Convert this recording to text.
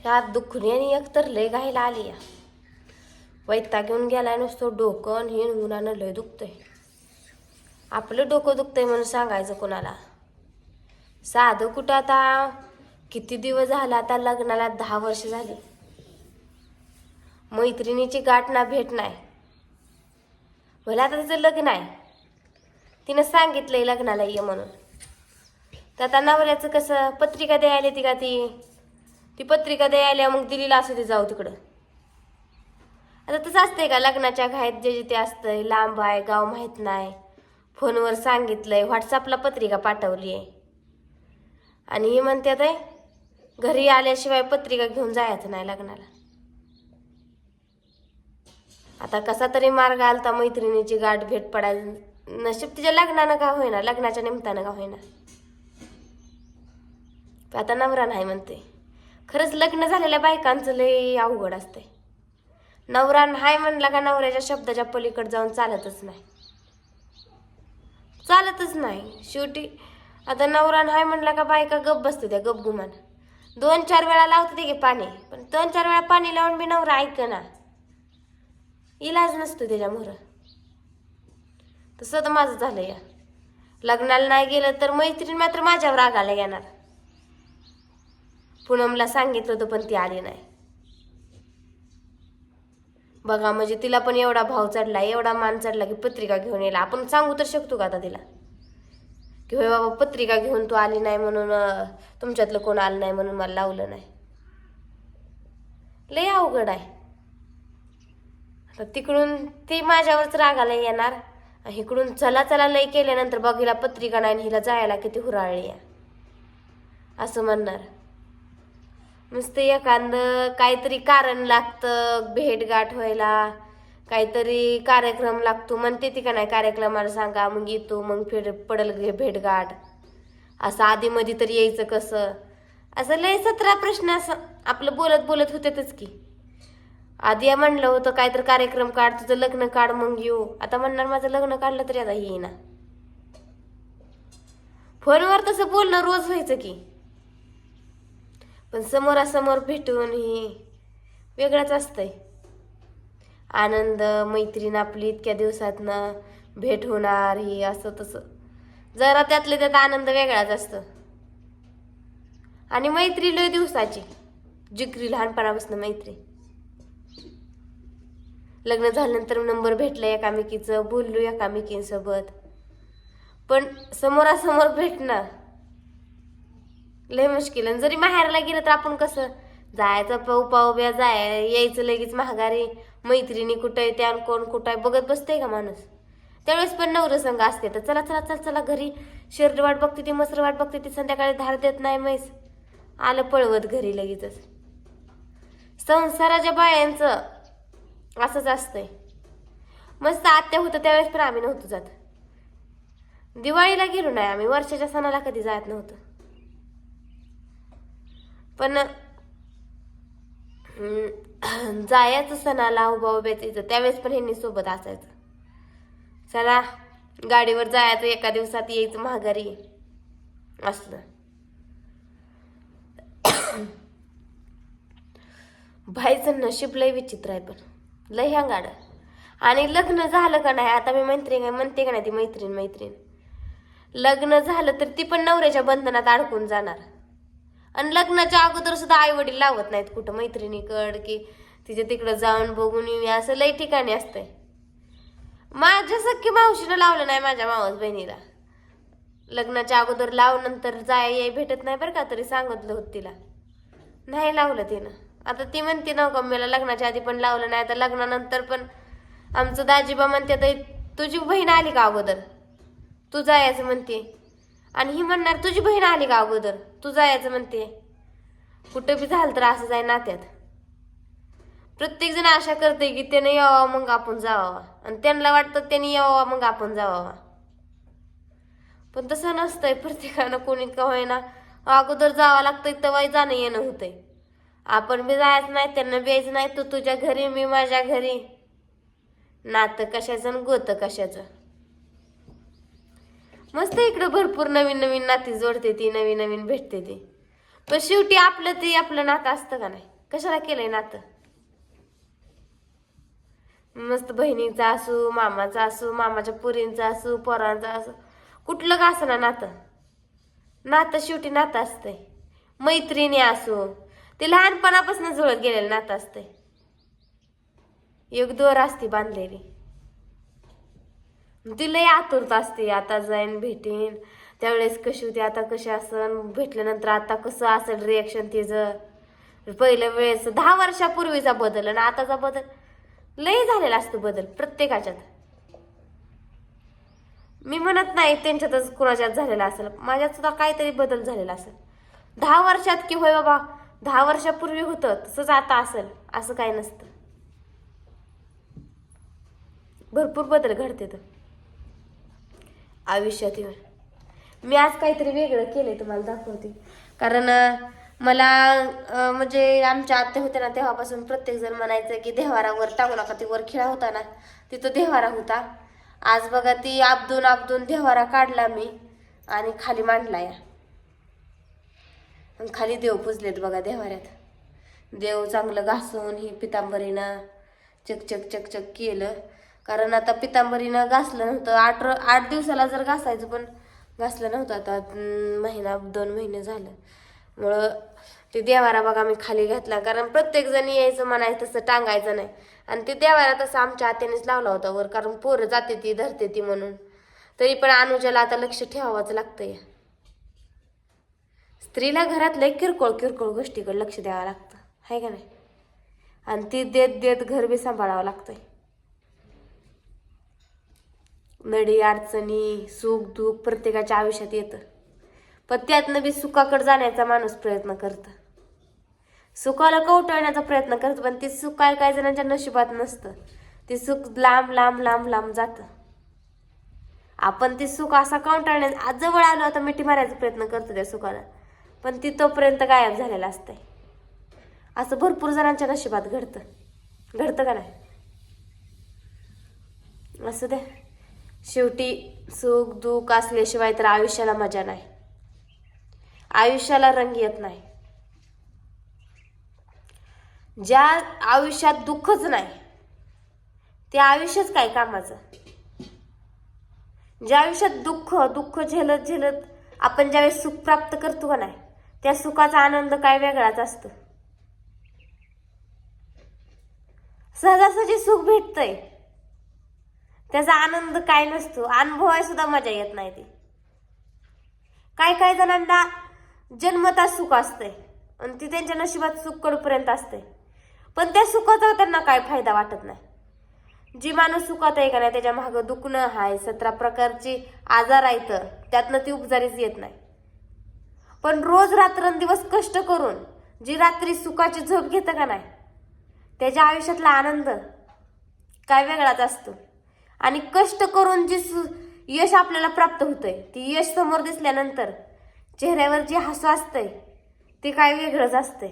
ह्या दुखण्याने एक तर लय घायला आली या. वैता घेऊन गेलाय नुसतं डोकं आणि हे उन्हानं लय दुखतंय. आपलं डोकं दुखतंय म्हणून सांगायचं कोणाला? साधं कुठं आता? किती दिवस झाला आता लग्नाला दहा वर्ष झाली. मैत्रिणीची गाठ ना भेट नाही. मला आता तिचं लग्न आहे. तिनं सांगितलंय लग्नाला ये म्हणून. तर आता नवऱ्याचं कसं? पत्रिका द्यायला ती का ती? ती पत्रिका द्यायला मग दिलीला असं ते जाऊ तिकडं. आता तसं असतंय का लग्नाच्या घायत जे जे ते असतंय लांब आहे गाव माहीत नाही. फोनवर सांगितलंय व्हॉट्सअपला पत्रिका पाठवली आहे आणि ही म्हणतात आहे घरी आल्याशिवाय पत्रिका घेऊन जायचं नाही लग्नाला. आता कसा तरी मार्ग आलता मैत्रिणीची गाठ भेट पडायला. नशीब तिच्या लग्नानं का होईना लग्नाच्या निमित्तानं का होईना. आता नवरा नाही म्हणते. खरंच लग्न झालेल्या बायकांचं लय अवघड असतंय. नवरा नाही म्हणला का नवऱ्याच्या शब्दाच्या पलीकडे जाऊन चालतच नाही. चालतच नाही. शेवटी आता नवरा नाही म्हणला का बायका गप बसते त्या गप गुमान. दोन चार वेळा लावते की पाणी पण दोन चार वेळा पाणी लावून बी नवरा ऐक ना इलाज नसतो त्याच्या तसं तर माझं झालं या. लग्नाला नाही गेलं तर मैत्रीण मात्र माझ्यावर रागाला येणार पूनमला सांगितलं होतं पण ती आली नाही. बघा म्हणजे तिला पण एवढा भाव चढला एवढा मान चढला की पत्रिका घेऊन यायला आपण सांगू तर शकतो का आता तिला? की होय बाबा पत्रिका घेऊन तू आली नाही म्हणून तुमच्यातलं कोण आलं नाही म्हणून मला लावलं नाही. लय अवघड आहे. आता तिकडून ती माझ्यावरच रागाला येणार. इकडून चला चला लय केल्यानंतर बघ हिला पत्रिका नाही आणि हिला जायला किती हुराळली आहे. असं म्हणणार. नुसतं एखादं काहीतरी कारण लागतं भेटगाठ व्हायला. काहीतरी कार्यक्रम लागतो म्हणते ती का नाही कार्यक्रमाला सांगा मग येतो मग फेड पडल घे भेटगाठ असं आधी मध्ये तरी यायचं कसं? असं लय सतरा प्रश्न असं आपलं बोलत बोलत होत्यातच की. आधी म्हणलं होतं काहीतरी कार्यक्रम काढ तुझं लग्न काढ मग येऊ. आता म्हणणार माझं लग्न काढलं तरी आता येईना. फोनवर तसं बोलणं रोज व्हायचं की. पण समोरासमोर भेटून ही वेगळंच असतंय. आनंद मैत्रीण आपली इतक्या दिवसातनं भेट होणार ही असं तसं. जरा त्यातले त्यात आनंद वेगळाच असतो. आणि मैत्री लय दिवसाची. जिकरी लहानपणापासून मैत्री. लग्न झाल्यानंतर नंबर भेटला एकामेकीचं बोललो एकामेकींसोबत. पण समोरासमोर भेटणं लय मुश्किल आणि जरी माहेरला गेलं तर आपण कसं जायचं पाऊ पाऊ ब्या जाय यायचं लगेच महागारी मैत्रिणी कुठं आहे त्या कोण कुठं आहे बघत बसतंय का माणूस? त्यावेळेस पण नवर संघ असते. तर चला चला चला चला घरी शेरड वाट बघते ती मसर वाट बघते ती संध्याकाळी धार देत नाही मैस आलं पळवत घरी लगेचच. संसाराच्या बायांचं असंच असतंय. मस्त आत्या होतं त्यावेळेस पण आम्ही नव्हतो जात. दिवाळीला गेलो नाही आम्ही वर्षाच्या सणाला कधी जात नव्हतं. पण जायचं सणाला उभा उभ्याचं त्यावेळेस पण ह्यांनी सोबत असायचं. चला गाडीवर जायचं एका दिवसात यायचं महागारी असलं. भाईचं नशीब लय विचित्र आहे पण. लय ह्या आणि लग्न झालं का नाही आता मी मैत्रीण म्हणते का नाही ती मैत्रीण मैत्रीण. लग्न झालं तर ती पण नवऱ्याच्या बंधनात अडकून जाणार. आणि लग्नाच्या अगोदर सुद्धा आई वडील लावत नाहीत कुठं मैत्रिणीकड की तिच्या तिकडं जाऊन बघून येऊया असं लई ठिकाणी असतंय. माझ्या सख्खी मावशीनं लावलं नाही माझ्या मावस बहिणीला. लग्नाच्या अगोदर लाव नंतर जाय याय भेटत नाही बरं का तरी सांगितलं होत तिला. नाही लावलं तिनं. आता ती म्हणते ना मला लग्नाच्या आधी पण लावलं नाही आता लग्नानंतर पण आमचं दाजीबा म्हणते "ताई, तुझी बहीण आली का अगोदर? तू जायचं म्हणते. आणि ही म्हणणार तुझी बहीण आली का अगोदर? तू जायचं म्हणते. कुठं बी झालं तर असं जाय नात्यात. प्रत्येक जण आशा करते की त्यानं यावा मग आपण जावावा. आणि त्यांना वाटतं त्यांनी यावा मग आपण जावावा. पण तसं नसतंय. प्रत्येकानं कोणी का होईना. अगोदर जावं लागतंय तेव्हा जाणं येणं होतंय. आपण बी जायचं नाही त्यांना बी यायचं नाही तू तुझ्या घरी मी माझ्या घरी. नातं कशाचं आणि गोतं कशाचं? मस्त इकडं भरपूर नवीन नवीन नाती जोडते ती नवीन नवीन भेटते ती. पण शेवटी आपलं ते आपलं नातं असतं का नाही? कशाला केलंय नातं? मस्त बहिणीचं असू मामाचं असू मामाच्या पुरींचं असू पोरांचं असू कुठलं का असं ना नातं? नातं शेवटी नातं असतंय. मैत्रिणी असू ते लहानपणापासून जुळत गेलेलं नातं असतंय. एक दोर असते बांधलेली. ती लय आतुरता असते. आता जाईन भेटेन. त्यावेळेस कशी होती आता कशी असन? भेटल्यानंतर आता कसं असेल रिॲक्शन तिचं पहिल्या वेळेस दहा वर्षापूर्वीचा बदल आणि आताचा बदल लय झालेला असतो बदल प्रत्येकाच्यात. मी म्हणत नाही त्यांच्यातच कुणाच्यात झालेला असेल. माझ्यात सुद्धा काहीतरी बदल झालेला असेल. दहा वर्षात की होय बाबा दहा वर्षापूर्वी होतं तसंच आता असेल असं काही नसतं. भरपूर बदल घडते तर आयुष्यात येऊन. मी आज काहीतरी वेगळं केलंय तुम्हाला दाखवते. कारण मला म्हणजे आमच्या आत्या होत्या ना तेव्हापासून प्रत्येक जण म्हणायचं की देवारावर टाकू नका ती वर खेळा होता ना तिथं देवारा होता. आज बघा ती आपदून आपदून देवारा काढला मी आणि खाली मांडला या. खाली देव पुजलेत बघा देवाऱ्यात देव चांगलं घासून ही पितांबरीनं चक चक चक चक केलं. कारण आता पितांबरीनं घासलं नव्हतं. आठ र- आठ दिवसाला जर घासायचं पण घासलं नव्हतं. आता महिना दोन महिने झालं. मुळं ते देवारा बघा मी खाली घातला. कारण प्रत्येक जण यायचं म्हणायचं तसं टांगायचं नाही. आणि ते देवारा तसं आमच्या हातेनेच लावला होता वर. कारण पोरं जाते ती धरते ती म्हणून. तरी पण अनुजाला आता लक्ष ठेवावंच लागतंय स्त्रीला घरात लय किरकोळ किरकोळ गोष्टीकडे लक्ष द्यावं लागतं. आहे का नाही? आणि ती देत देत घर बी सांभाळावं लागतंय. नडी अडचणी सुख दुःख प्रत्येकाच्या आयुष्यात येतं. पण त्यातनं बी सुखाकडे जाण्याचा माणूस प्रयत्न करतं. सुखाला कवटाळण्याचा प्रयत्न करतो पण ते सुख काय काय जणांच्या नशिबात नसतं. ते सुख लांब लांब लांब लांब जातं. आपण ते सुख असा कवटाळण्या आज जवळ आलो आता मिठी मारायचा प्रयत्न करतो त्या सुखाला. पण ती तोपर्यंत गायब झालेला असतंय. असं भरपूर जणांच्या नशिबात घडतं. घडतं का नाही? असं द्या. शेवटी सुख दुःख असल्याशिवाय तर आयुष्याला मजा नाही. आयुष्याला रंग येत नाही. ज्या आयुष्यात दुःखच नाही ते आयुष्यच काय कामाचं? ज्या आयुष्यात दुःख दुःख झेलत झेलत आपण ज्यावेळेस सुख प्राप्त करतो का नाही त्या सुखाचा आनंद काय वेगळाच असतो? सहजासहजी सुख भेटतंय. त्याचा आनंद काय नसतो अनुभवाय सुद्धा मजा येत नाही ती. काय काय जणांना जन्मता सुख असतंय आणि ती त्यांच्या नशिबात सुख कडपर्यंत असते पण त्या सुखाचा त्यांना काय फायदा वाटत नाही. जी माणूस सुखात आहे का नाही त्याच्या मागं दुखणं हाय सतरा प्रकारची आजार आहेत त्यातनं ती उपजारीच येत नाही. पण रोज रात्रंदिवस कष्ट करून जी रात्री सुखाची झोप घेतं का नाही त्याच्या आयुष्यातला आनंद काय वेगळाच असतो. आणि कष्ट करून जी सु यश आपल्याला प्राप्त होतंय ती यश समोर दिसल्यानंतर चेहऱ्यावर जे हसू असतंय ते काय वेगळंच असतंय.